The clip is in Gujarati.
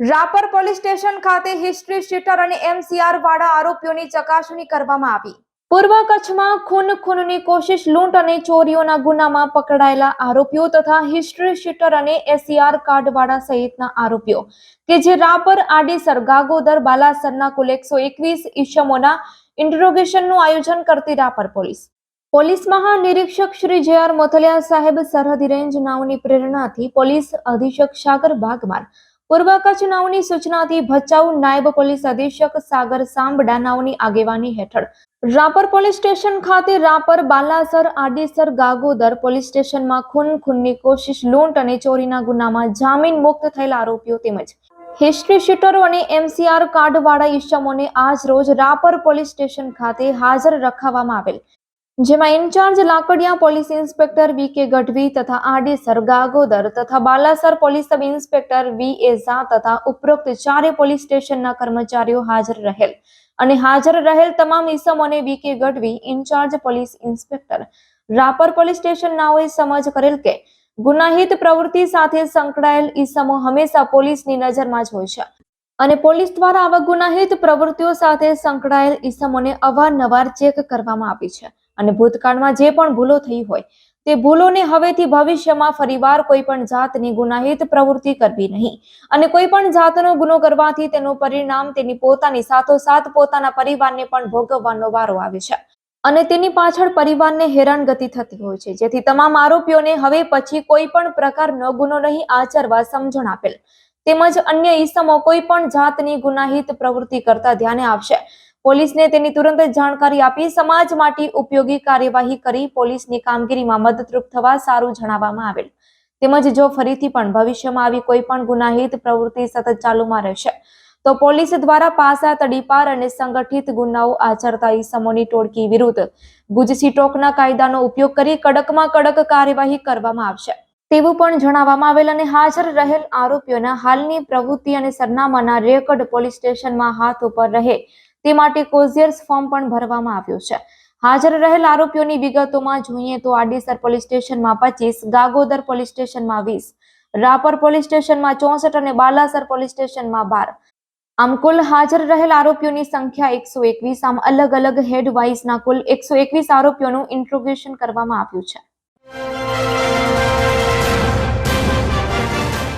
રાપર પોલીસ સ્ટેશન ખાતે હિસ્ટ્રી શીટર અને એમસીઆર વાળા આરોપીઓની ચકાસણી કરવામાં આવી. પૂર્વ કચ્છમાં ખૂન ખૂનની કોશિશ, લૂંટ અને ચોરીઓના ગુનામાં પકડાયેલા આરોપીઓ તથા હિસ્ટ્રી શીટર અને એસીઆર કાર્ડવાળા સહિતના આરોપીઓ કે જે રાપર, આડીસર, ગાગોદર, બાલાસરના કુલ એકસો એકવીસ ઈસમોના ઇન્ટ્રોગેશનનું આયોજન કરતી રાપર પોલીસ. પોલીસ મહાનિરીક્ષક શ્રી જે આર મોથલિયા સાહેબ સરહદી રેન્જ નાવની પ્રેરણાથી પોલીસ અધિક્ષક સાગર બાગમાર પૂર્વ કચ્છ સૂચનાથી ભચાઉ નાયબ પોલીસ અધિક્ષક સાગર સાંબડા આગેવાની હેઠળ. રાપર પોલીસ સ્ટેશન ખાતે રાપર, બાલાસર, આડેસર, ગાગોદર પોલીસ સ્ટેશનમાં ખૂન ખૂનની કોશિશ, લૂંટ અને ચોરીના ગુનામાં જામીન મુક્ત થયેલા આરોપીઓ તેમજ હિસ્ટ્રી શીટરો અને એમસીઆર કાર્ડવાળા ઈસમોને આજ રોજ રાપર પોલીસ સ્ટેશન ખાતે હાજર રખાવવામાં આવેલ. જેમાં incharge Lakadiya police inspector V K Gadhvi તથા આડેસર ગાગોદર તથા Balasar police sub inspector V A Jha તથા ઉપરોક્ત ચારે પોલીસ સ્ટેશનના કર્મચારીઓ હાજર રહેલ. અને હાજર રહેલ તમામ ઇસમોને V K Gadhvi incharge police inspector Rapar police station નાઓએ સમજ કરેલ કે ગુનાહિત પ્રવૃત્તિ સાથે સંકળાયેલ ઇસમો હંમેશા પોલીસની નજરમાં જ હોય છે. અને પોલીસ દ્વારા આવા ગુનાહિત પ્રવૃત્તિઓ સાથે સંકળાયેલ ઇસમોને અવારનવાર ચેક કરવામાં આવી છે. અને ભૂતકાળમાં જે પણ ભૂલો થઈ હોય, તે ભૂલોને હવેથી ભવિષ્યમાં ફરીવાર કોઈ પણ જાતની ગુનાહિત પ્રવૃત્તિ કરવી નહીં. અને કોઈ પણ જાતનો ગુનો કરવાથી તેનું પરિણામ તેની પોતાની સાથોસાથ પોતાના પરિવારને પણ ભોગવવાનો વારો આવે છે. અને તેની પાછળ પરિવારને હેરાનગતિ થતી હોય છે. જેથી તમામ આરોપીઓને હવે પછી કોઈ પણ પ્રકારનો ગુનો નહીં આચરવા સમજણ આપેલ. તેમજ અન્ય ઈસમો કોઈ પણ જાતની ગુનાહિત પ્રવૃત્તિ કરતા ધ્યાને આવશે. પોલીસને તેની તુરંત જાણકારી આપી સમાજ માટે ઉપયોગી કાર્યવાહી કરી પોલીસની કામગીરીમાં મદદરૂપ થવા સારું જણાવવામાં આવેલ. તેમજ જો ફરીથી પણ ભવિષ્યમાં આવી કોઈ પણ ગુનાહિત પ્રવૃત્તિ સતત ચાલુમાં રહેશે, તો પોલીસ દ્વારા પાસા તડીપાર અને સંગઠિત ગુનાઓ આચરતા ઈસમોની ટોળકી વિરુદ્ધ ગુજસી ટોકના કાયદાનો ઉપયોગ કરી કડકમાં કડક કાર્યવાહી કરવામાં આવશે. તેવું પણ જણાવવામાં આવેલ અને હાજર રહેલ આરોપીઓના હાલની પ્રવૃત્તિ અને સરનામાના રેકર્ડ પોલીસ સ્ટેશનમાં હાથ ઉપર રહે તે માટે કોઝિયર્સ ફોર્મ પણ ભરવામાં આવ્યું છે. હાજર રહેલ આરોપીઓની વિગતોમાં જોઈએ તો આડીસર પોલીસ સ્ટેશનમાં પચીસ, ગાગોદર પોલીસ સ્ટેશનમાં વીસ, રાપર પોલીસ સ્ટેશનમાં ચોસઠ અને બાલાસર પોલીસ સ્ટેશનમાં બાર. આમ કુલ હાજર રહેલ આરોપીઓની સંખ્યા એકસો એકવીસ. આમ અલગ અલગ હેડ વાઇઝના કુલ એકસો એકવીસ આરોપીઓનું ઇન્ટ્રોગેશન કરવામાં આવ્યું છે.